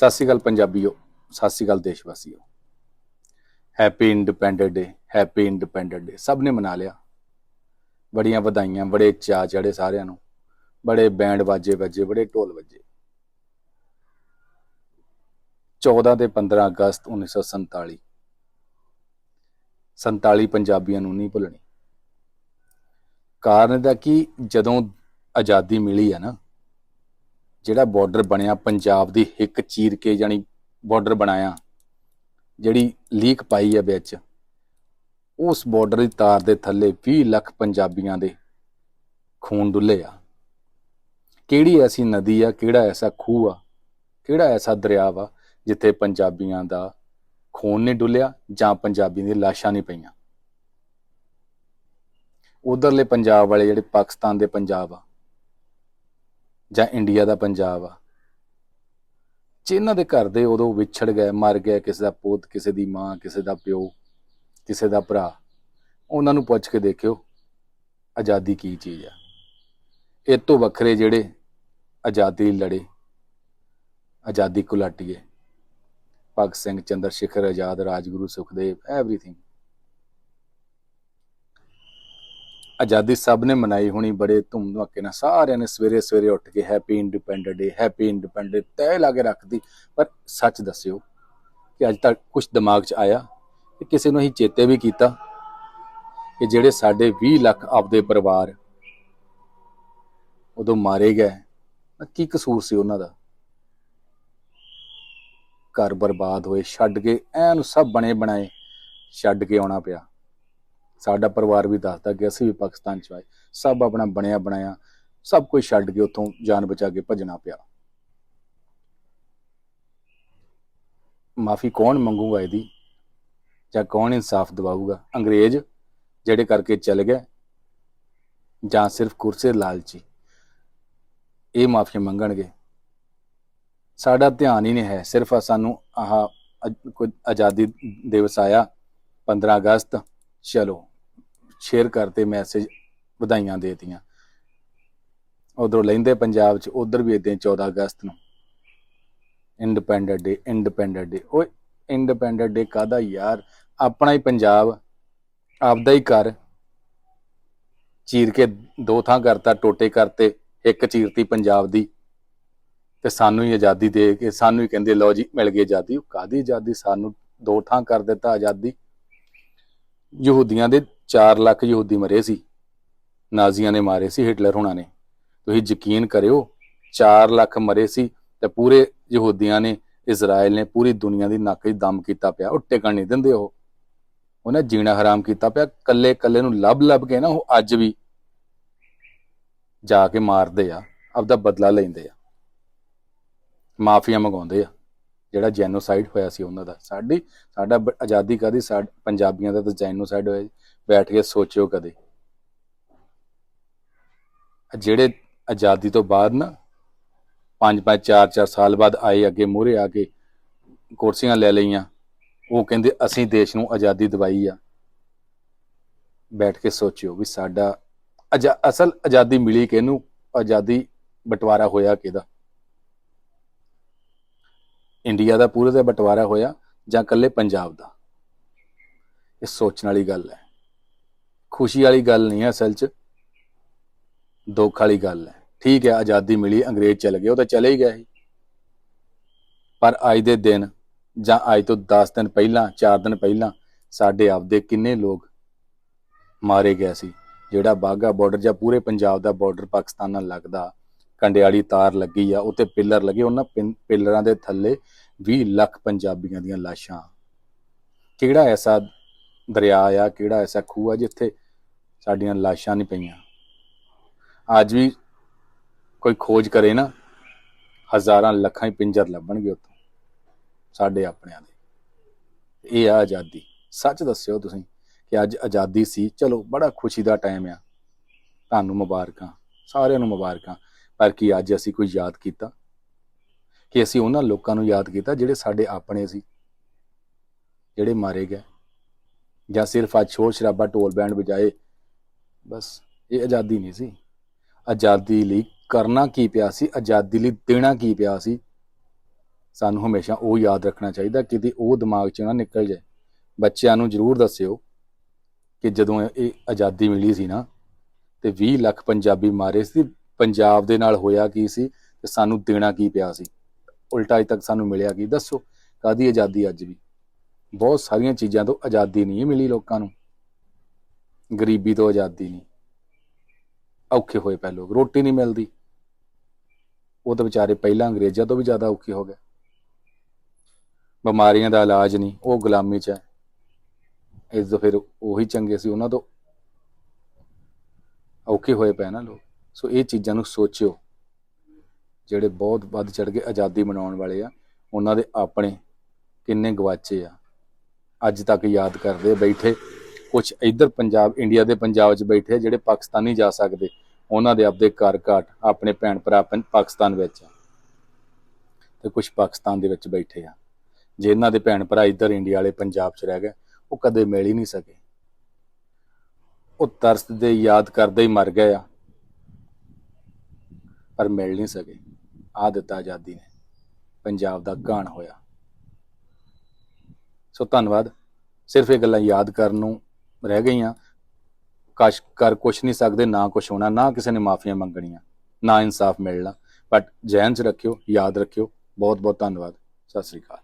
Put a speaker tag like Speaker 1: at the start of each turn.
Speaker 1: ਸਤਿ ਸ਼੍ਰੀ ਅਕਾਲ ਪੰਜਾਬੀਓ, ਸਤਿ ਸ਼੍ਰੀ ਅਕਾਲ ਦੇਸ਼ ਵਾਸੀਓ happy independent day happy independent day ਸਭ ਨੇ ਮਨਾ ਲਿਆ। ਬੜੀਆਂ ਵਧਾਈਆਂ, ਬੜੇ ਚਾਅ ਚੜੇ ਸਾਰਿਆਂ ਨੂੰ। ਬੜੇ ਬੈਂਡ ਬਾਜੇ ਵੱਜੇ, ਬੜੇ ਢੋਲ ਵੱਜੇ। 14 ਤੇ 15 ਅਗਸਤ 1947 47 ਪੰਜਾਬੀਆਂ ਨੂੰ ਨਹੀਂ ਭੁੱਲਣੀ। ਕਾਰਨ ਦਾ ਕਿ? ਜਦੋਂ ਆਜ਼ਾਦੀ ਮਿਲੀ ਹੈ ਨਾ ਜਿਹੜਾ ਬਾਰਡਰ ਬਣਿਆ ਪੰਜਾਬ ਦੀ ਹਿੱਕ ਚੀਰ ਕੇ ਜਾਨੀ ਬਾਰਡਰ ਬਣਾਇਆ, ਜਿਹੜੀ ਲੀਕ ਪਾਈ ਹੈ ਵਿੱਚ, ਉਸ ਬਾਰਡਰ ਦੀ ਤਾਰ ਦੇ ਥੱਲੇ 20 ਲੱਖ ਪੰਜਾਬੀਆਂ ਦੇ ਖੂਨ ਡੁੱਲੇ ਆ। ਕਿਹੜੀ ਐਸੀ ਨਦੀ ਆ, ਕਿਹੜਾ ਐਸਾ ਖੂਹ ਆ, ਕਿਹੜਾ ਐਸਾ ਦਰਿਆ ਵਾ ਜਿੱਥੇ ਪੰਜਾਬੀਆਂ ਦਾ ਖੂਨ ਨਹੀਂ ਡੁੱਲਿਆ ਜਾਂ ਪੰਜਾਬੀਆਂ ਦੀਆਂ ਲਾਸ਼ਾਂ ਨਹੀਂ ਪਈਆਂ? ਉਧਰਲੇ ਪੰਜਾਬ ਵਾਲੇ ਜਿਹੜੇ ਪਾਕਿਸਤਾਨ ਦੇ ਪੰਜਾਬ ਆ ਜਾਂ ਇੰਡੀਆ ਦਾ ਪੰਜਾਬ ਆ। ਜਿਨ੍ਹਾਂ ਦੇ ਘਰ ਦੇ ਉਦੋਂ ਵਿਛੜ ਗਏ, ਮਰ ਗਏ, ਕਿਸੇ ਦਾ ਪੁੱਤ, ਕਿਸੇ ਦੀ ਮਾਂ, ਕਿਸੇ ਦਾ ਪਿਓ, ਕਿਸੇ ਦਾ ਭਰਾ, ਉਹਨਾਂ ਨੂੰ ਪੁੱਛ ਕੇ ਦੇਖਿਓ, ਆਜ਼ਾਦੀ ਕੀ ਚੀਜ਼ ਆ। ਇਹ ਤੋਂ ਵੱਖਰੇ ਜਿਹੜੇ ਆਜ਼ਾਦੀ ਲੜੇ, ਆਜ਼ਾਦੀ ਕੁਲਾਟੀਏ ਭਗਤ ਸਿੰਘ, ਚੰਦਰ ਸ਼ੇਖਰ ਆਜ਼ਾਦ, ਰਾਜਗੁਰੂ, ਸੁਖਦੇਵ ਐਵਰੀਥਿੰਗ ਆਜ਼ਾਦੀ ਸਭ ਨੇ ਮਨਾਈ ਹੋਣੀ, ਬੜੇ ਧੂਮ ਧਮਾਕੇ ਨਾਲ ਸਾਰਿਆਂ ਨੇ ਸਵੇਰੇ ਸਵੇਰੇ ਉੱਠ ਕੇ happy independent day happy independent ਤੈ ਲਾ ਕੇ ਰੱਖਦੀ ਪਰ ਸੱਚ ਦੱਸਿਓ ਕਿ ਅੱਜ ਤੱਕ ਕੁਝ ਦਿਮਾਗ 'ਚ ਆਇਆ ਕਿ ਕਿਸੇ ਨੂੰ ਅਸੀਂ ਚੇਤੇ ਵੀ ਕੀਤਾ ਕਿ ਜਿਹੜੇ ਸਾਡੇ 20 ਲੱਖ ਆਪਦੇ ਪਰਿਵਾਰ ਉਦੋਂ ਮਾਰੇ ਗਏ ਕੀ ਕਸੂਰ ਸੀ ਉਹਨਾਂ ਦਾ? ਘਰ ਬਰਬਾਦ ਹੋਏ, ਛੱਡ ਕੇ ਐਨ ਸਭ ਬਣੇ ਬਣਾਏ, ਛੱਡ ਕੇ ਆਉਣਾ ਪਿਆ। ਸਾਡਾ ਪਰਿਵਾਰ ਵੀ ਦੱਸਦਾ ਕਿ ਅਸੀਂ ਵੀ ਪਾਕਿਸਤਾਨ ਚ ਆਏ। ਸਭ ਆਪਣਾ ਬਣਿਆ ਬਣਾਇਆ, ਸਭ ਕੁਝ ਛੱਡ ਕੇ ਉੱਥੋਂ ਜਾਨ ਬਚਾ ਕੇ ਭੱਜਣਾ ਪਿਆ। ਮਾਫੀ ਕੌਣ ਮੰਗੂਗਾ ਇਹਦੀ? ਜਾਂ ਕੌਣ ਇਨਸਾਫ ਦਿਵਾਊਗਾ? ਅੰਗਰੇਜ਼ ਜਿਹੜੇ ਕਰਕੇ ਚਲੇ ਗਏ, ਜਾਂ ਸਿਰਫ ਕੁਰਸੇ ਲਾਲਚੀ, ਇਹ ਮਾਫੀ ਮੰਗਣਗੇ। ਸਾਡਾ ਧਿਆਨ ਹੀ ਨਹੀਂ ਹੈ, ਸਿਰਫ ਸਾਨੂੰ ਆਹ ਕੋਈ ਆਜ਼ਾਦੀ ਦਿਵਸ ਆਇਆ 15 ਅਗਸਤ, ਚਲੋ। ਸ਼ੇਅਰ ਕਰਤੇ ਮੈਸੇਜ ਵਧਾਈਆਂ ਦੇਤੀਆਂ। ਉਧਰੋਂ ਲੈਂਦੇ ਪੰਜਾਬ ਚ, ਉਧਰ ਵੀ ਇਦਾਂ 14 ਅਗਸਤ ਨੂੰ। ਇੰਡੀਪੈਂਡੈਂਟ ਡੇ ਇੰਡੀਪੈਂਡੈਂਟ ਡੇ ਓਏ ਇੰਡੀਪੈਂਡੈਂਟ ਡੇ ਕਾਦਾ ਯਾਰ? ਆਪਣਾ ਹੀ ਪੰਜਾਬ, ਆਪਦਾ ਹੀ ਘਰ। ਚੀਰ ਕੇ ਦੋ ਥਾਂ ਕਰਤਾ, ਟੋਟੇ ਕਰਤੇ, ਇੱਕ ਚੀਰਤੀ ਪੰਜਾਬ ਦੀ। ਤੇ ਸਾਨੂੰ ਹੀ ਆਜ਼ਾਦੀ ਦੇ ਕੇ, ਸਾਨੂੰ ਹੀ ਕਹਿੰਦੇ, ਲਓ ਜੀ, ਮਿਲ ਗਈ ਆਜ਼ਾਦੀ। ਉਹ ਕਾਦੀ ਆਜ਼ਾਦੀ? ਸਾਨੂੰ ਦੋ ਥਾਂ ਕਰ ਦਿੱਤਾ ਆਜ਼ਾਦੀ। ਯਹੂਦੀਆਂ ਦੇ 4 ਲੱਖ ਯਹੂਦੀ ਮਰੇ ਸੀ। ਨਾਜ਼ੀਆਂ ਨੇ ਮਾਰੇ ਸੀ ਹਿਟਲਰ ਹੁਣਾਂ ਨੇ। ਤੁਸੀਂ ਯਕੀਨ ਕਰਿਓ 4 ਲੱਖ ਮਰੇ ਸੀ ਤੇ ਪੂਰੇ ਯਹੂਦੀਆਂ ਨੇ ਇਜ਼ਰਾਈਲ ਨੇ ਪੂਰੀ ਦੁਨੀਆ ਦੀ ਨੱਕ 'ਚ ਦਮ ਕੀਤਾ ਪਿਆ ਉਹ ਟਿਕਣ ਨਹੀਂ ਦਿੰਦੇ ਉਹ। ਉਹਨੇ ਜੀਣਾ ਹਰਾਮ ਕੀਤਾ ਪਿਆ, ਕੱਲੇ ਕੱਲੇ ਨੂੰ ਲੱਭ ਲੱਭ ਕੇ ਨਾ ਉਹ ਅੱਜ ਵੀ ਜਾ ਕੇ ਮਾਰਦੇ ਆ, ਆਪਦਾ ਬਦਲਾ ਲੈਂਦੇ ਆ। ਮਾਫੀਆ ਮੰਗਾਉਂਦੇ ਆ, ਜਿਹੜਾ ਜੈਨੋਸਾਈਡ ਹੋਇਆ ਸੀ ਉਹਨਾਂ ਦਾ। ਸਾਡੀ, ਸਾਡਾ ਆਜ਼ਾਦੀ ਕਦੀ ਸਾਡ, ਪੰਜਾਬੀਆਂ ਦਾ ਤਾਂ ਜੈਨੋਸਾਈਡ ਹੋਇਆ ਬੈਠ ਕੇ ਸੋਚਿਓ ਕਦੇ। ਜਿਹੜੇ ਆਜ਼ਾਦੀ ਤੋਂ ਬਾਅਦ ਨਾ, ਪੰਜ ਪੰਜ, ਚਾਰ ਚਾਰ ਸਾਲ ਬਾਅਦ ਆਏ ਅੱਗੇ ਮੂਹਰੇ ਆ ਕੇ ਕੁਰਸੀਆਂ ਲੈ ਲਈਆਂ, ਉਹ ਕਹਿੰਦੇ ਅਸੀਂ ਦੇਸ਼ ਨੂੰ ਆਜ਼ਾਦੀ ਦਿਵਾਈ ਆ। ਬੈਠ ਕੇ ਸੋਚਿਓ ਵੀ ਸਾਡਾ ਆਜ਼ਾ- ਅਸਲ ਆਜ਼ਾਦੀ ਮਿਲੀ ਕਿਹਨੂੰ? ਆਜ਼ਾਦੀ ਬਟਵਾਰਾ ਹੋਇਆ ਕਿਹਦਾ? ਇੰਡੀਆ ਦਾ ਪੂਰੇ ਦਾ ਬਟਵਾਰਾ ਹੋਇਆ ਜਾਂ ਇਕੱਲੇ ਪੰਜਾਬ ਦਾ? ਇਹ ਸੋਚਣ ਵਾਲੀ ਗੱਲ ਹੈ। ਖੁਸ਼ੀ ਵਾਲੀ ਗੱਲ ਨਹੀਂ ਹੈ ਅਸਲ 'ਚ। ਦੁੱਖ ਵਾਲੀ ਗੱਲ ਹੈ। ਠੀਕ ਹੈ, ਆਜ਼ਾਦੀ ਮਿਲੀ, ਅੰਗਰੇਜ਼ ਚਲੇ ਗਏ, ਉਹ ਤਾਂ ਚਲੇ ਹੀ ਗਏ ਸੀ। ਪਰ ਅੱਜ ਦੇ ਦਿਨ ਜਾਂ ਅੱਜ ਤੋਂ 10 ਦਿਨ ਪਹਿਲਾਂ 4 ਦਿਨ ਪਹਿਲਾਂ ਸਾਡੇ ਆਪਦੇ ਕਿੰਨੇ ਲੋਕ ਮਾਰੇ ਗਏ ਸੀ। ਜਿਹੜਾ ਬਾਗਾ ਬਾਰਡਰ ਜਾਂ ਪੂਰੇ ਪੰਜਾਬ ਦਾ ਬਾਰਡਰ ਪਾਕਿਸਤਾਨ ਨਾਲ ਲੱਗਦਾ, ਕੰਡਿਆਲੀ ਤਾਰ ਲੱਗੀ ਆ ਉੱਤੇ ਪਿੱਲਰ ਲੱਗੇ, ਉਹਨਾਂ ਪਿੰ- ਪਿੱਲਰਾਂ ਦੇ ਥੱਲੇ 20 ਲੱਖ ਪੰਜਾਬੀਆਂ ਦੀਆਂ ਲਾਸ਼ਾਂ। ਕਿਹੜਾ ਐਸਾ ਦਰਿਆ ਆ, ਕਿਹੜਾ ਐਸਾ ਖੂਹ ਆ ਜਿੱਥੇ ਸਾਡੀਆਂ ਲਾਸ਼ਾਂ ਨਹੀਂ ਪਈਆਂ। ਅੱਜ ਵੀ ਕੋਈ ਖੋਜ ਕਰੇ ਨਾ, ਹਜ਼ਾਰਾਂ ਲੱਖਾਂ ਹੀ ਪਿੰਜਰ ਲੱਭਣਗੇ ਉੱਥੋਂ, ਸਾਡੇ ਆਪਣਿਆਂ ਦੇ। ਇਹ ਆ ਆਜ਼ਾਦੀ। ਸੱਚ ਦੱਸਿਓ ਤੁਸੀਂ ਕਿ ਅੱਜ ਆਜ਼ਾਦੀ ਸੀ। ਚਲੋ, ਬੜਾ ਖੁਸ਼ੀ ਦਾ ਟਾਈਮ ਆ। ਤੁਹਾਨੂੰ ਮੁਬਾਰਕਾਂ, ਸਾਰਿਆਂ ਨੂੰ ਮੁਬਾਰਕਾਂ। ਪਰ ਕੀ ਅੱਜ ਅਸੀਂ ਕੋਈ ਯਾਦ ਕੀਤਾ? ਕਿ ਅਸੀਂ ਉਹਨਾਂ ਲੋਕਾਂ ਨੂੰ ਯਾਦ ਕੀਤਾ ਜਿਹੜੇ ਸਾਡੇ ਆਪਣੇ ਸੀ, ਜਿਹੜੇ ਮਾਰੇ ਗਏ? ਜਾਂ ਸਿਰਫ ਅੱਜ ਸ਼ੋਰ ਸ਼ਰਾਬਾ ਢੋਲ ਬੈਂਡ ਵਜਾਏ ਬਸ, ਇਹ ਆਜ਼ਾਦੀ ਨਹੀਂ ਸੀ। ਆਜ਼ਾਦੀ ਲਈ ਕਰਨਾ ਕੀ ਪਿਆ ਸੀ? ਆਜ਼ਾਦੀ ਲਈ ਦੇਣਾ ਕੀ ਪਿਆ ਸੀ? ਸਾਨੂੰ ਹਮੇਸ਼ਾ ਉਹ ਯਾਦ ਰੱਖਣਾ ਚਾਹੀਦਾ ਕਿਤੇ ਉਹ ਦਿਮਾਗ 'ਚ ਨਾ ਨਿਕਲ ਜਾਏ। ਬੱਚਿਆਂ ਨੂੰ ਜ਼ਰੂਰ ਦੱਸਿਓ ਕਿ ਜਦੋਂ ਇਹ ਆਜ਼ਾਦੀ ਮਿਲੀ ਸੀ ਨਾ, ਤੇ 20 ਲੱਖ ਪੰਜਾਬੀ ਮਾਰੇ ਸੀ, ਪੰਜਾਬ ਦੇ ਨਾਲ ਹੋਇਆ ਕੀ ਸੀ, ਤੇ ਸਾਨੂੰ ਦੇਣਾ ਕੀ ਪਿਆ ਸੀ? ਉਲਟਾ ਅਜ ਤੱਕ ਸਾਨੂੰ ਮਿਲਿਆ ਕੀ? ਦੱਸੋ ਕਾਦੀ ਆਜ਼ਾਦੀ ਅੱਜ ਵੀ? ਬਹੁਤ ਸਾਰੀਆਂ ਚੀਜ਼ਾਂ ਤੋਂ ਆਜ਼ਾਦੀ ਨਹੀਂ ਮਿਲੀ ਲੋਕਾਂ ਨੂੰ। ਗਰੀਬੀ ਤੋਂ ਆਜ਼ਾਦੀ ਨਹੀਂ। ਔਖੇ ਹੋਏ ਪਏ ਲੋਕ, ਰੋਟੀ ਨਹੀਂ ਮਿਲਦੀ। ਉਹ ਤਾਂ ਵਿਚਾਰੇ ਪਹਿਲਾਂ ਅੰਗਰੇਜ਼ਾਂ ਤੋਂ ਵੀ ਜ਼ਿਆਦਾ ਔਖੇ ਹੋ ਗਏ। ਬਿਮਾਰੀਆਂ ਦਾ ਇਲਾਜ ਨਹੀਂ, ਉਹ ਗੁਲਾਮੀ 'ਚ ਹੈ। ਇਸ ਤੋਂ ਫਿਰ ਉਹੀ ਚੰਗੇ ਸੀ ਉਹਨਾਂ ਤੋਂ। ਔਖੇ ਹੋਏ ਪਏ ਨਾ ਲੋਕ। ਸੋ ਇਹ ਚੀਜ਼ਾਂ ਨੂੰ ਸੋਚਿਓ। ਜਿਹੜੇ ਬਹੁਤ ਵੱਧ ਚੜ ਕੇ ਆਜ਼ਾਦੀ ਮਨਾਉਣ ਵਾਲੇ ਆ, ਉਹਨਾਂ ਦੇ ਆਪਣੇ ਕਿੰਨੇ ਗਵਾਚੇ ਆ। ਅੱਜ ਤੱਕ ਯਾਦ ਕਰਦੇ ਬੈਠੇ। ਕੁਝ ਇੱਧਰ ਪੰਜਾਬ ਇੰਡੀਆ ਦੇ ਪੰਜਾਬ 'ਚ ਬੈਠੇ ਆ ਜਿਹੜੇ ਪਾਕਿਸਤਾਨ ਨਹੀਂ ਜਾ ਸਕਦੇ, ਉਹਨਾਂ ਦੇ ਆਪਦੇ ਘਰ ਘਾਟ ਆਪਣੇ ਭੈਣ ਭਰਾ ਪੰ- ਪਾਕਿਸਤਾਨ ਵਿੱਚ ਆ ਤੇ ਕੁਝ ਪਾਕਿਸਤਾਨ ਦੇ ਵਿੱਚ ਬੈਠੇ ਆ। ਜੇ ਇਹਨਾਂ ਦੇ ਭੈਣ ਭਰਾ ਇੱਧਰ ਇੰਡੀਆ ਵਾਲੇ ਪੰਜਾਬ 'ਚ ਰਹਿ ਗਏ, ਉਹ ਕਦੇ ਮਿਲ ਹੀ ਨਹੀਂ ਸਕੇ। ਉਹ ਤਰਸ ਦੇ ਯਾਦ ਕਰਦੇ ਹੀ ਮਰ ਗਏ ਆ, ਪਰ ਮਿਲ ਨਹੀਂ ਸਕੇ। ਆ ਦਿੱਤਾ ਆਜ਼ਾਦੀ ਨੇ। ਪੰਜਾਬ ਦਾ ਗਾਣ ਹੋਇਆ। ਸੋ ਧੰਨਵਾਦ। ਸਿਰਫ ਇਹ ਗੱਲਾਂ ਯਾਦ ਕਰਨ ਨੂੰ ਰਹਿ ਗਈਆਂ। ਕਸ਼ ਕਰ ਕੁਛ ਨਹੀਂ ਸਕਦੇ, ਨਾ ਕੁਛ ਹੋਣਾ, ਨਾ ਕਿਸੇ ਨੇ ਮਾਫੀਆਂ ਮੰਗਣੀਆਂ, ਨਾ ਇਨਸਾਫ ਮਿਲਣਾ। ਬਟ ਜਹਿਨ ਚ ਰੱਖਿਓ, ਯਾਦ ਰੱਖਿਓ। ਬਹੁਤ ਬਹੁਤ ਧੰਨਵਾਦ। ਸਤਿ ਸ੍ਰੀ ਅਕਾਲ।